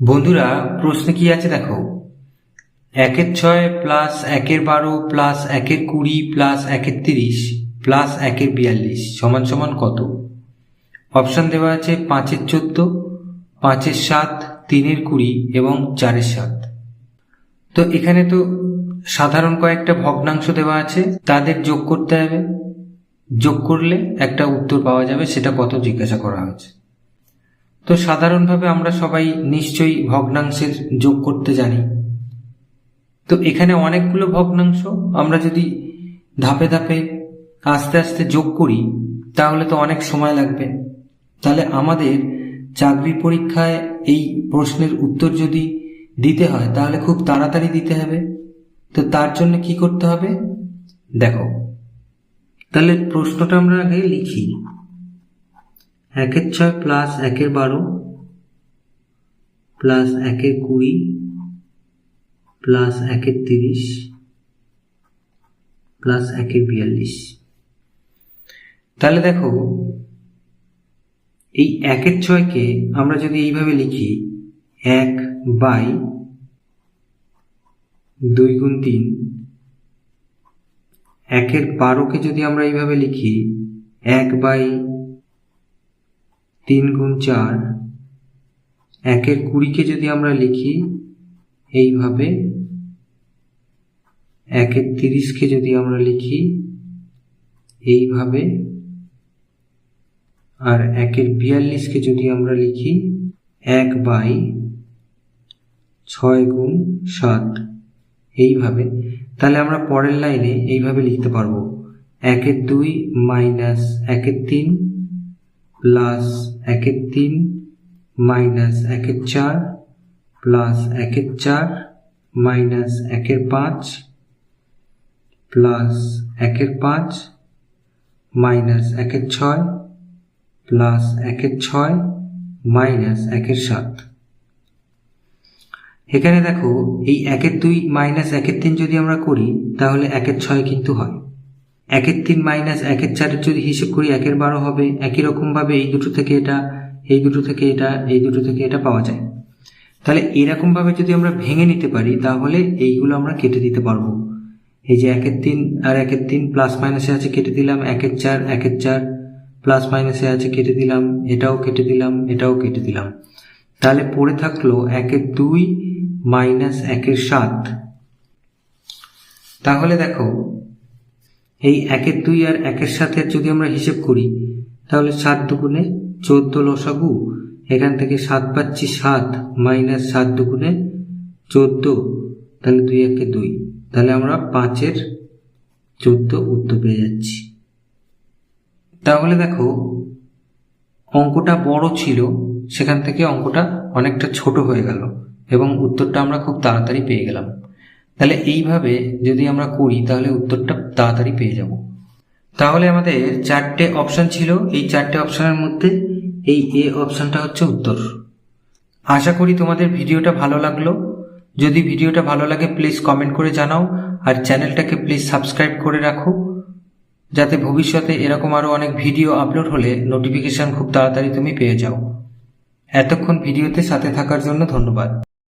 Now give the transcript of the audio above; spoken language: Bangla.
বন্ধুরা, প্রশ্নে কি আছে দেখো? একের ছয় প্লাস একের বারো প্লাস একের কুড়ি প্লাস একের তিরিশ প্লাস একের বিয়াল্লিশ সমান সমান কত? অপশান দেওয়া আছে পাঁচের চোদ্দ, পাঁচের সাত, তিনের কুড়ি এবং চারের সাত। তো এখানে তো সাধারণ কয়েকটা ভগ্নাংশ দেওয়া আছে, তাদের যোগ করতে হবে। যোগ করলে একটা উত্তর পাওয়া যাবে, সেটা কত জিজ্ঞাসা করা হয়েছে। তো সাধারণভাবে আমরা সবাই নিশ্চয়ই ভগ্নাংশের যোগ করতে জানি। তো এখানে অনেকগুলো ভগ্নাংশ, আমরা যদি ধাপে ধাপে আস্তে আস্তে যোগ করি, তাহলে তো অনেক সময় লাগবে। তাহলে আমাদের চাকরি পরীক্ষায় এই প্রশ্নের উত্তর যদি দিতে হয়, তাহলে খুব তাড়াতাড়ি দিতে হবে। তো তার জন্য কি করতে হবে? দেখো। তাহলে প্রশ্নটা আমরা আগে লিখি। একের ছয় প্লাস একের বারো প্লাস একের কুড়ি প্লাস একের তিরিশ প্লাস একের বিয়াল্লিশ। তাহলে দেখো, এই একের ছয়কে আমরা যদি এইভাবে লিখি, এক বাই দুই গুণ তিন, একের বারোকে যদি আমরা এইভাবে লিখি, এক বাই তিন গুণ চার, একের কুড়িকে যদি আমরা লিখি, এইভাবে একের তিরিশকে যদি আমরা লিখি, এইভাবে, আর একের বিয়াল্লিশকে যদি আমরা লিখি, এক বাই ছয় গুণ সাত, এইভাবে, তাহলে আমরা পরের লাইনে এইভাবে লিখতে পারব। একের দুই মাইনাস একের তিন প্লাস একের তিন মাইনাস একের চার প্লাস একের চার মাইনাস একের পাঁচ প্লাস একের পাঁচ মাইনাস একের ছয় প্লাস একের ছয় মাইনাস একের সাত। এখানে দেখো, এই একের দুই মাইনাস একের তিন যদি আমরা করি, তাহলে একের ছয় কিন্তু হয়। একের তিন মাইনাস একের চারের যদি হিসেব করি, একের বারো হবে, একই রকমভাবে এই দুটো থেকে এটা, এই দুটো থেকে এটা, এই দুটো থেকে এটা পাওয়া যায়। তাহলে এরকমভাবে যদি আমরা ভেঙে নিতে পারি, তাহলে এইগুলো আমরা কেটে দিতে পারব। এই যে একের তিন আর একের তিন প্লাস মাইনাসে আছে, কেটে দিলাম, একের চার একের চার প্লাস মাইনাসে আছে, কেটে দিলাম, এটাও কেটে দিলাম, এটাও কেটে দিলাম। তাহলে পড়ে থাকল একের দুই মাইনাস একের সাত। তাহলে দেখো এই একের দুই আর একের সাথে যদি আমরা হিসেব করি, তাহলে সাত দুগুণে চোদ্দ লসাগু, এখান থেকে সাত পাচ্ছি সাত মাইনাস সাত দুগুণে চোদ্দ, তাহলে দুই একে দুই, তাহলে আমরা পাঁচের চোদ্দ উত্তর পেয়ে যাচ্ছি। তাহলে দেখো, অঙ্কটা বড় ছিল, সেখান থেকে অঙ্কটা অনেকটা ছোট হয়ে গেল, এবং উত্তরটা আমরা খুব তাড়াতাড়ি পেয়ে গেলাম। তাহলে এইভাবে যদি আমরা করি, তাহলে উত্তরটা তাড়াতাড়ি পেয়ে যাব। তাহলে আমাদের চারটে অপশান ছিল। এই চারটে অপশানের মধ্যে এই এ অপশানটা হচ্ছে উত্তর। আশা করি তোমাদের ভিডিওটা ভালো লাগল। যদি ভিডিওটা ভালো লাগে প্লিজ কমেন্ট করে জানাও। আর চ্যানেলটাকে প্লিজ সাবস্ক্রাইব করে রাখো। যাতে ভবিষ্যতে এরকম আরও অনেক ভিডিও আপলোড হলে নোটিফিকেশান খুব তাড়াতাড়ি তুমি পেয়ে যাও। এতক্ষণ ভিডিওতে সাথে থাকার জন্য ধন্যবাদ।